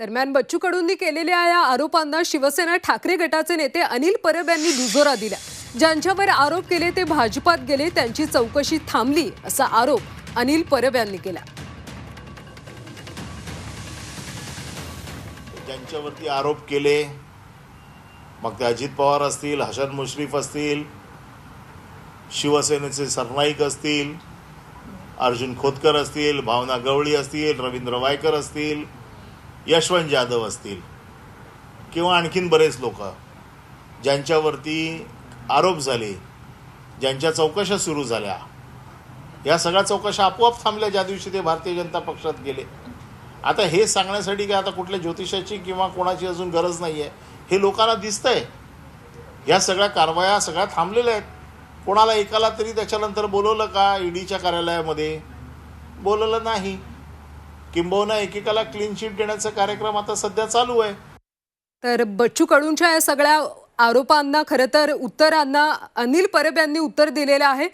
दरम्यान बच्चू कडूंनी केलेल्या या आरोपांना शिवसेना ठाकरे गटाचे नेते अनिल परब यांनी दुजोरा दिला. ज्यांच्यावर आरोप केले ते भाजपात गेले त्यांची चौकशी थांबली असा आरोप अनिल परब यांनी केला. ज्यांच्यावरती आरोप केले मग ते अजित पवार असतील हसन मुश्रीफ असतील शिवसेनेचे सरनाईक असतील अर्जुन खोतकर असतील भावना गवळी असतील रवींद्र वायकर असतील यशवंत जाधव असतील किंवा आणखीन बरेच लोक ज्यांच्यावरती आरोप झाले ज्यांच्या चौकशा सुरू झाल्या या सगळ्या चौकशा आपोआप थांबल्या ज्या दिवशी ते भारतीय जनता पक्षात गेले. आता हे सांगण्यासाठी काय आता कुठल्या ज्योतिषाची किंवा कोणाची अजून गरज नाही आहे हे लोकांना दिसतंय. या सगळ्या कारवाया सगळ्या थांबलेल्या आहेत. कोणाला एकाला तरी त्याच्यानंतर बोलवलं का? ईडीच्या कार्यालयामध्ये? बोलवलं नाही. किंबहुना एकेकाला क्लीन शीट देण्याचा कार्यक्रम आता सध्या चालू आहे. तर बच्चू कडूंच्या या सगळ्या आरोपांना खरं तर उत्तरांना अनिल परब यांनी उत्तर दिलेलं आहे.